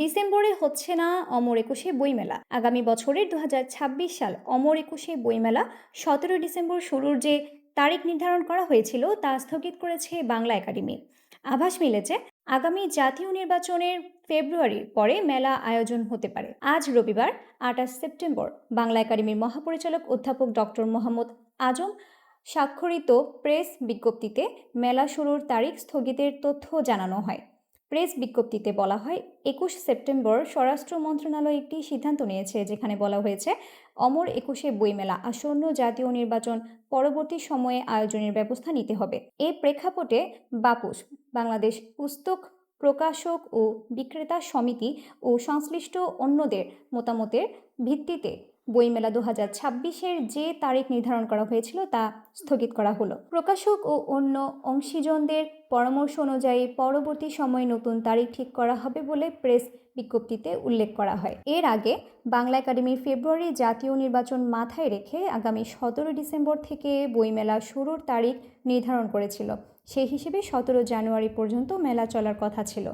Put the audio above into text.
ডিসেম্বরে হচ্ছে না অমর একুশে বইমেলা। আগামী বছরের দু হাজার ছাব্বিশ সাল অমর একুশে বইমেলা। সতেরো ডিসেম্বর শুরুর যে তারিখ নির্ধারণ করা হয়েছিল, তা স্থগিত করেছে বাংলা একাডেমি। আভাস মিলেছে, আগামী জাতীয় নির্বাচনের ফেব্রুয়ারির পরে মেলা আয়োজন হতে পারে। আজ রবিবার, আঠাশ সেপ্টেম্বর। বাংলা একাডেমির মহাপরিচালক অধ্যাপক ডক্টর মোহাম্মদ আজম স্বাক্ষরিত প্রেস বিজ্ঞপ্তিতে মেলা শুরুর তারিখ স্থগিতের তথ্য জানানো হয়। প্রেস বিজ্ঞপ্তিতে বলা হয়, একুশ সেপ্টেম্বর স্বরাষ্ট্র মন্ত্রণালয় একটি সিদ্ধান্ত নিয়েছে যেখানে বলা হয়েছে, অমর একুশে বইমেলা, আসন্ন জাতীয় নির্বাচন, পরবর্তী সময়ে আয়োজনের ব্যবস্থা নিতে হবে। এই প্রেক্ষাপটে বাপুস, বাংলাদেশ পুস্তক প্রকাশক ও বিক্রেতা সমিতি ও সংশ্লিষ্ট অন্যদের মতামতের ভিত্তিতে বইমেলা দু হাজার ছাব্বিশের যে তারিখ নির্ধারণ করা হয়েছিল তা স্থগিত করা হলো। প্রকাশক ও অন্য অংশীজনদের পরামর্শ অনুযায়ী পরবর্তী সময়ে নতুন তারিখ ঠিক করা হবে বলে প্রেস বিজ্ঞপ্তিতে উল্লেখ করা হয়। এর আগে বাংলা একাডেমি ফেব্রুয়ারি জাতীয় নির্বাচন মাথায় রেখে আগামী সতেরো ডিসেম্বর থেকে বইমেলা শুরুর তারিখ নির্ধারণ করেছিল। সেই হিসেবে সতেরো জানুয়ারি পর্যন্ত মেলা চলার কথা ছিল।